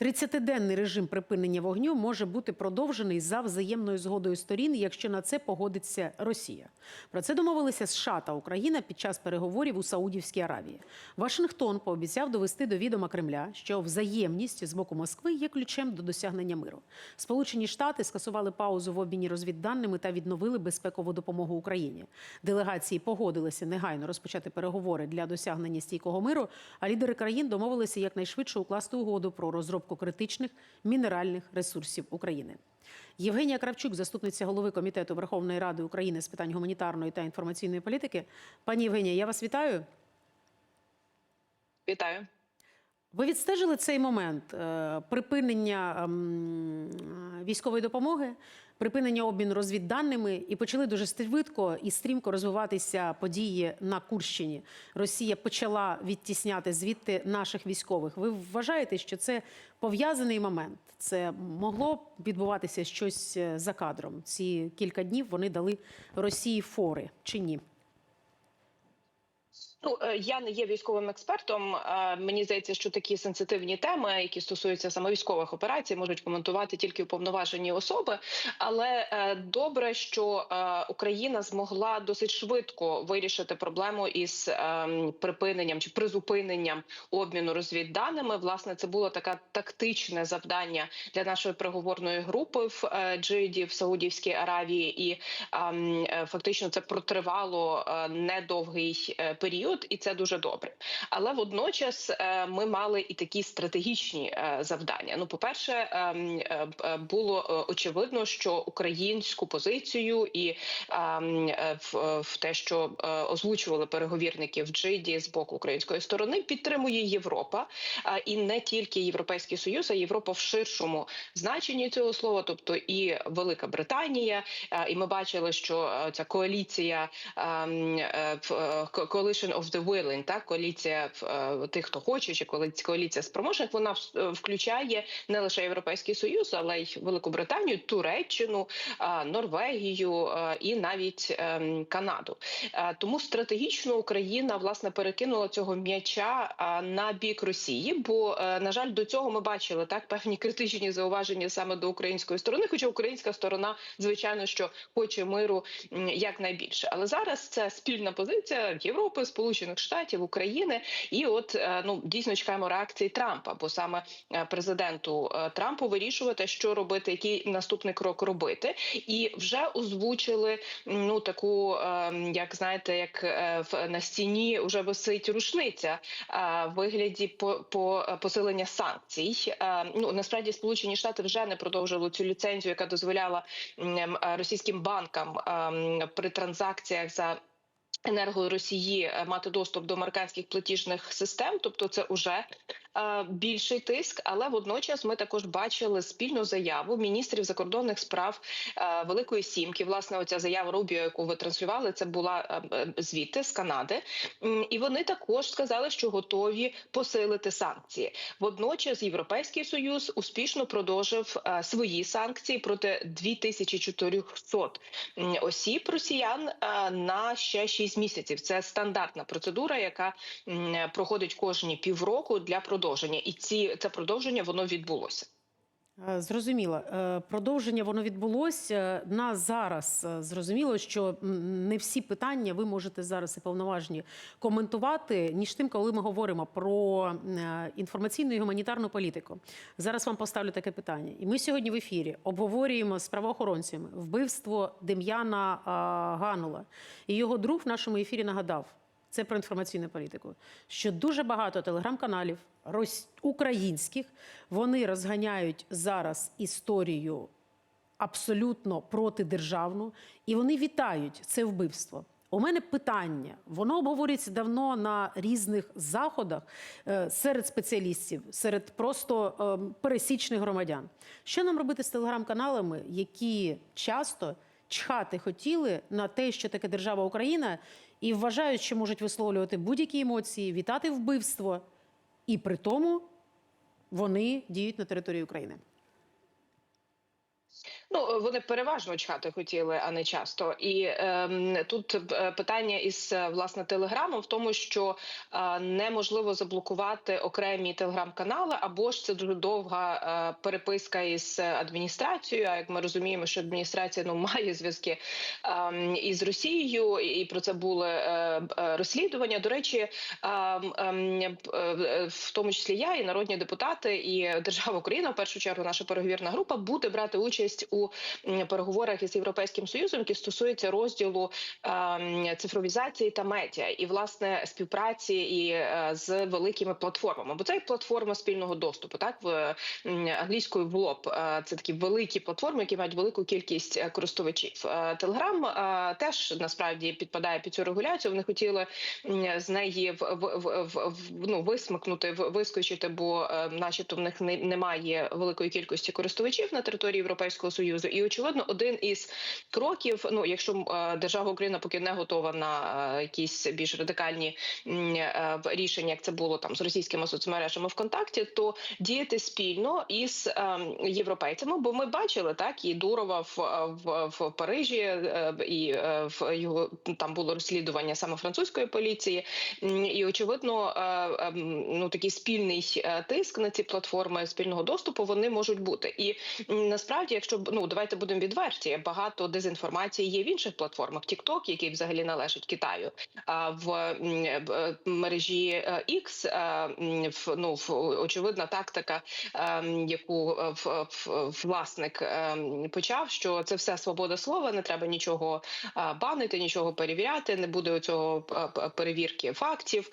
30-денний режим припинення вогню може бути продовжений за взаємною згодою сторін, якщо на це погодиться Росія. Про це домовилися США та Україна під час переговорів у Саудівській Аравії. Вашингтон пообіцяв довести до відома Кремля, що взаємність з боку Москви є ключем до досягнення миру. Сполучені Штати скасували паузу в обміні розвідданими та відновили безпекову допомогу Україні. Делегації погодилися негайно розпочати переговори для досягнення стійкого миру. А лідери країн домовилися якнайшвидше укласти угоду про розробку критичних мінеральних ресурсів України. Євгенія Кравчук, заступниця голови комітету Верховної Ради України з питань гуманітарної та інформаційної політики. Пані Євгенія, я вас вітаю. Вітаю. Ви відстежили цей момент е, припинення ем, військової допомоги, припинення обміну розвідданими і почали дуже швидко і стрімко розвиватися події на Курщині. Росія почала відтісняти звідти наших військових. Ви вважаєте, що це пов'язаний момент? Це могло відбуватися щось е, за кадром? Ці кілька днів вони дали Росії фори чи ні? Ну е, я не є військовим експертом. е, Мені здається, що такі сенситивні теми, які стосуються саме військових операцій, можуть коментувати тільки уповноважені особи. Але е, добре, що Україна змогла досить швидко вирішити проблему із ем, припиненням чи призупиненням обміну розвідданими. Власне, це було таке тактичне завдання для нашої переговорної групи в Джиді в Саудівській Аравії, і ем, фактично це протривало недовгий е, період, і це дуже добре. Але водночас е, ми мали і такі стратегічні е, завдання. Ну, по перше, було е, очевидно, що українську позицію і ем, в, те, що озвучували переговірники в Джиді з боку української сторони, підтримує Європа, і не тільки Європейський Союз, а Європа в ширшому значенні цього слова, тобто і Велика Британія. І ми бачили, що ця коаліція ем, Coalition of the Willing, так коаліція е, тих, хто хоче, чи коаліція спроможних, вона е, включає не лише Європейський Союз, але й Велику Британію, Туреччину, а, Норвегію і навіть ем, Канаду. Е, Тому стратегічно Україна власне перекинула цього м'яча на бік Росії. Бо е, на жаль, до цього ми бачили так певні критичні зауваження саме до української сторони. Хоча українська сторона, звичайно, що хоче миру якнайбільше. Але зараз це спільна позиція Європи, Сполучених Штатів, України. І от е, ну дійсно чекаємо реакції Трампа, бо саме е, президенту е, Трампу вирішувати, що робити, який наступний крок робити, і вже озвучили ну таку, е, як знаєте, як в на стіні вже висить рушниця в вигляді по, по посилення санкцій. Ну насправді Сполучені Штати вже не продовжили цю ліцензію, яка дозволяла російським банкам е, при транзакціях за енергою Росії е, мати доступ до американських платіжних систем, тобто це вже е, більший тиск. Але водночас ми також бачили спільну заяву міністрів закордонних справ е, Великої Сімки. Власне, оця заява Рубіо, яку ви транслювали, це була е, е, звідти з Канади, і вони також сказали, що готові посилити санкції. Водночас Європейський союз успішно продовжив е, свої санкції проти 2400 м, осіб росіян е, на ще 6 місяців. Це стандартна процедура, яка проходить кожні півроку для продовження, і ці це продовження воно відбулося. Е, Зрозуміло. Е, Продовження воно відбулося. На зараз е, зрозуміло, що не всі питання ви можете зараз і повноважні коментувати, ніж тим, коли ми говоримо про інформаційну і гуманітарну політику. Зараз вам поставлю таке питання. І ми сьогодні в ефірі обговорюємо з правоохоронцями вбивство Дем'яна Ганула. І його друг в нашому ефірі нагадав. Це про інформаційну політику. Що дуже багато телеграм-каналів українських вони розганяють зараз історію абсолютно протидержавну, і вони вітають це вбивство. У мене питання. Воно обговорюється давно на різних заходах е, серед спеціалістів, серед просто е, пересічних громадян. Що нам робити з телеграм-каналами, які часто чхати хотіли на те, що таке держава Україна, і вважають, що можуть висловлювати будь-які емоції, вітати вбивство, і при тому вони діють на території України. Ну вони переважно чхати хотіли, а не часто. І ем, тут е, питання із е, власне телеграмом в тому, що е, неможливо заблокувати окремі телеграм-канали, або ж це дуже довга е, переписка із адміністрацією. А як ми розуміємо, що адміністрація ну має зв'язки ем, із Росією, і про це були е, е, розслідування. До речі, е, е, в тому числі я і народні депутати, і держава Україна, в першу чергу, наша переговірна група буде брати участь у м, переговорах із європейським союзом, які стосуються розділу ем, цифровізації та медіа, і власне співпраці і е, з великими платформами. Бо це як платформа спільного доступу, так в англійською в. Е, Це такі великі платформи, які мають велику кількість е, користувачів. Телеграм теж насправді підпадає під цю регуляцію. Вони хотіли з неї в, в, в, в, ну, висмикнути, вискочити, бо е, начебто в них не, немає великої кількості користувачів на території Європейського союзу. І очевидно, один із кроків, ну якщо е, держава Україна поки не готова на е, якісь більш радикальні е, рішення, як це було там з російськими соцмережами ВКонтакті, то діяти спільно із ем, європейцями. Бо ми бачили так і Дурова в, в, в Парижі, і в його там було розслідування саме французької поліції. І очевидно, ем, ну такий спільний тиск на ці платформи спільного доступу вони можуть бути. І насправді, якщо б- ну давайте будемо відверті, багато дезінформації є в інших платформах. TikTok, який взагалі належить Китаю, а в мережі е, X, е, в- ну в очевидна тактика, яку е, в- власник почав, що це все свобода слова, не треба нічого банити, нічого перевіряти, не буде цього перевірки фактів.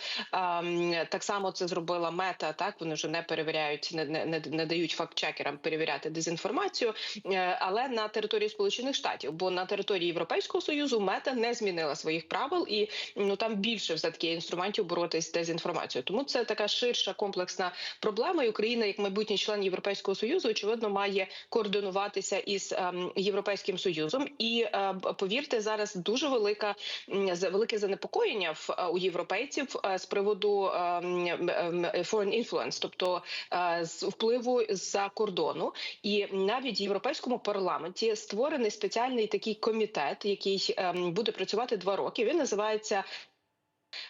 Так само це зробила мета. Так вони вже не перевіряють, не, не, не, дають факт-чекерам перевіряти дезінформацію, Е, але на території Сполучених Штатів, бо на території Європейського союзу мета не змінила своїх правил, і ну там більше все таки інструментів боротись з дезінформацією. Тому це така ширша комплексна проблема. І Україна, як майбутній член Європейського союзу, очевидно, має координуватися із ем, європейським союзом. І е, повірте, зараз дуже велика за- велике занепокоєння в е, у європейців е, з приводу ем, ем, foreign influence, тобто з впливу з-за кордону. І навіть в парламенті створений спеціальний такий комітет, який ем, буде працювати два роки. Він називається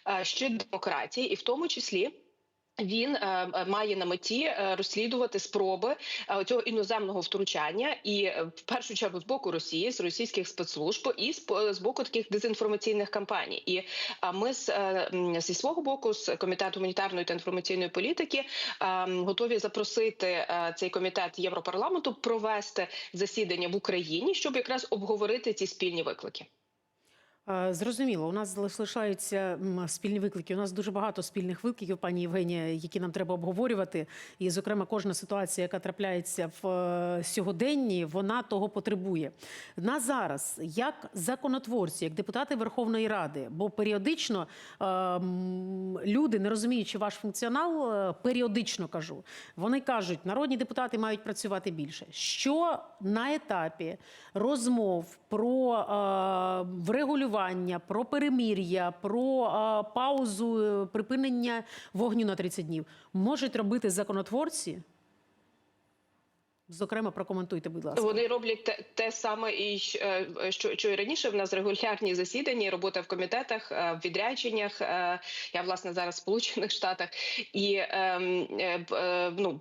е, щит демократії, і в тому числі. Він е, е, має на меті е, розслідувати спроби е, цього іноземного втручання, і е, в першу чергу з боку Росії, з російських спецслужб, і з, з боку таких дезінформаційних кампаній. І а ми з е, зі свого боку, з комітету гуманітарної та інформаційної політики, е, готові запросити е, цей комітет Європарламенту провести засідання в Україні, щоб якраз обговорити ці спільні виклики. Е, Зрозуміло, у нас залишаються спільні виклики. У нас дуже багато спільних викликів, пані Євгенія, які нам треба обговорювати. І, зокрема, кожна ситуація, яка трапляється в е, сьогоденні, вона того потребує. На зараз, як законотворці, як депутати Верховної Ради, бо періодично е, люди, не розуміючи ваш функціонал, періодично кажу, вони кажуть, народні депутати мають працювати більше. Що на етапі розмов про е, врегулювання, про перемір'я, про е, паузу е, припинення вогню на 30 днів можуть робити законотворці? Зокрема, прокоментуйте, будь ласка. Вони роблять те, те саме, і е, що, що і раніше. В нас регулярні засідання, робота в комітетах, е, в відрядженнях. Е, Я власне зараз в Сполучених Штатах, і ем, ну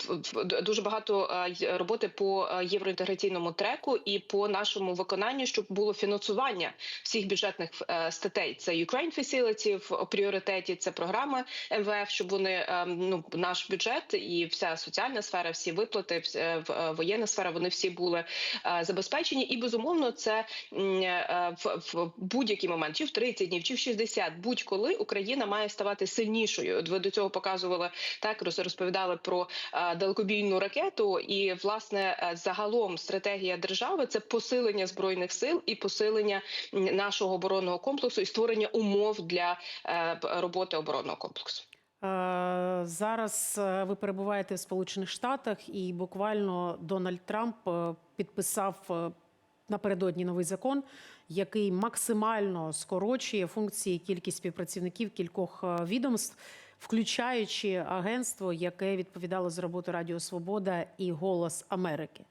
дуже багато роботи по євроінтеграційному треку і по нашому виконанню, щоб було фінансування всіх бюджетних статей. Це Ukraine Facility в пріоритеті, це програми МВФ, щоб вони ем, ну наш бюджет і вся соціальна сфера, всі виплати, в- воєнна сфера, вони всі були е, забезпечені. І безумовно, це е, в, будь-який момент, чи в 30 днів, чи в 60, будь-коли Україна має ставати сильнішою. От ви до цього показували так, розповідали про е, далекобійну ракету. І власне загалом стратегія держави це посилення збройних сил і посилення нашого оборонного комплексу і створення умов для роботи оборонного комплексу. Е, Зараз е, ви перебуваєте в Сполучених Штатах, і буквально Дональд Трамп е, підписав напередодні новий закон, який максимально скорочує функції, кількість співпрацівників кількох відомств. Включаючи агентство, яке відповідало за роботу Радіо Свобода і Голос Америки.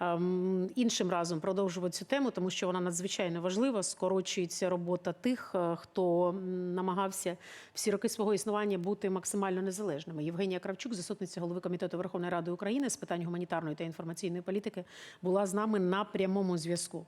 Ем, Іншим разом продовжувати цю тему, тому що вона надзвичайно важлива. Скорочується робота тих, е, хто намагався всі роки свого існування бути максимально незалежними. Євгенія Кравчук, заступниця голови комітету Верховної Ради України з питань гуманітарної та інформаційної політики, була з нами на прямому зв'язку.